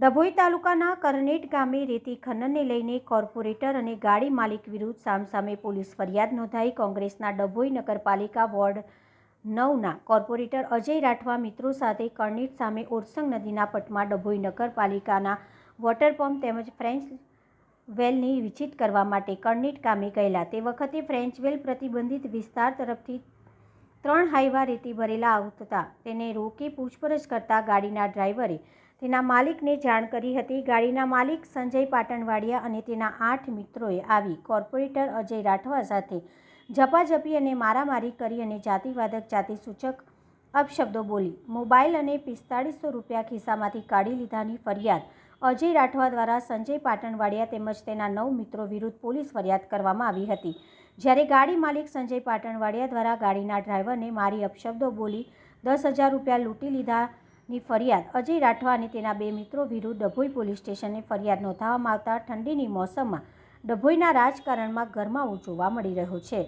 ડભોઈ તાલુકાના કરનેટ ગામે રેતી ખનનને લઈને કોર્પોરેટર અને ગાડી માલિક વિરુદ્ધ સામસામે પોલીસ ફરિયાદ નોંધાઈ. કોંગ્રેસના ડભોઈ નગરપાલિકા વોર્ડ નવના કોર્પોરેટર અજય રાઠવા મિત્રો સાથે કરનેટ સામે ઓરસંગ નદીના પટમાં ડભોઈ નગરપાલિકાના વોટર પંપ તેમજ ફ્રેન્ચ વેલની વિચિત કરવા માટે કરનેટ ગામે ગયેલા. તે વખતે ફ્રેન્ચ વેલ પ્રતિબંધિત વિસ્તાર તરફથી ત્રણ હાઈવા રેતી ભરેલા આવતા. તેને રોકી પૂછપરછ કરતા ગાડીના ડ્રાઈવરે તેના માલિકને જાણ કરી હતી. ગાડીના માલિક સંજય પાટણવાડિયા અને તેના આઠ મિત્રોએ આવી કોર્પોરેટર અજય રાઠવા સાથે ઝપાઝપી અને મારામારી કરી અને જાતિવાદક, જાતિસૂચક અપશબ્દો બોલી મોબાઈલ અને પિસ્તાળીસો રૂપિયા ખિસ્સામાંથી કાઢી લીધાની ફરિયાદ અજય રાઠવા દ્વારા સંજય પાટણવાડિયા તેમજ તેના નવ મિત્રો વિરુદ્ધ પોલીસ ફરિયાદ કરવામાં આવી હતી. જ્યારે ગાડી માલિક સંજય પાટણવાડિયા દ્વારા ગાડીના ડ્રાઈવરને મારી અપશબ્દો બોલી દસ હજાર રૂપિયા લૂંટી લીધાની ફરિયાદ અજય રાઠવા અને તેના બે મિત્રો વિરુદ્ધ ડભોઈ પોલીસ સ્ટેશને ફરિયાદ નોંધાવવામાં આવતા ઠંડીની મોસમમાં ડભોઈના રાજકારણમાં ગરમાવું જોવા મળી રહ્યો છે.